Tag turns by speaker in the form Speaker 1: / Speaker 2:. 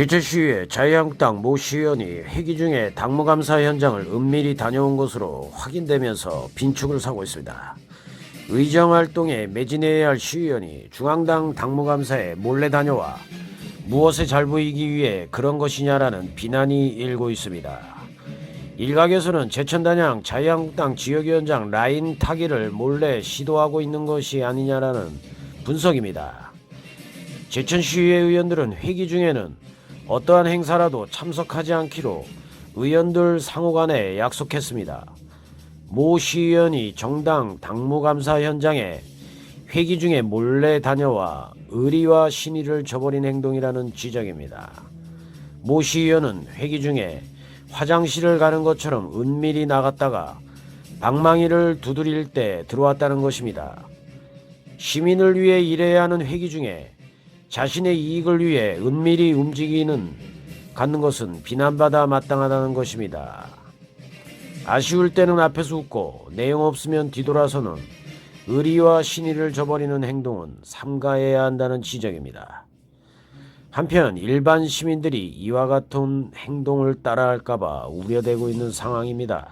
Speaker 1: 제철시위에 자유한국당 모 시의원이 회기 중에 당무감사 현장을 은밀히 다녀온 것으로 확인되면서 빈축을 사고 있습니다. 의정활동에 매진해야 할 시의원이 중앙당 당무감사에 몰래 다녀와 무엇에 잘 보이기 위해 그런 것이냐라는 비난이 일고 있습니다. 일각에서는 제천단양 자유한국당 지역위원장 라인 타기를 몰래 시도하고 있는 것이 아니냐라는 분석입니다. 제천시의회 의원들은 회기 중에는 어떠한 행사라도 참석하지 않기로 의원들 상호 간에 약속했습니다. 모 시의원이 정당 당무감사 현장에 회기 중에 몰래 다녀와 의리와 신의를 저버린 행동이라는 지적입니다. 모 시의원은 회기 중에 화장실을 가는 것처럼 은밀히 나갔다가 방망이를 두드릴 때 들어왔다는 것입니다. 시민을 위해 일해야 하는 회기 중에 자신의 이익을 위해 은밀히 움직이는 갖는 것은 비난받아 마땅하다는 것입니다. 아쉬울 때는 앞에서 웃고 내용 없으면 뒤돌아서는 의리와 신의를 저버리는 행동은 삼가해야 한다는 지적입니다. 한편 일반 시민들이 이와 같은 행동을 따라할까봐 우려되고 있는 상황입니다.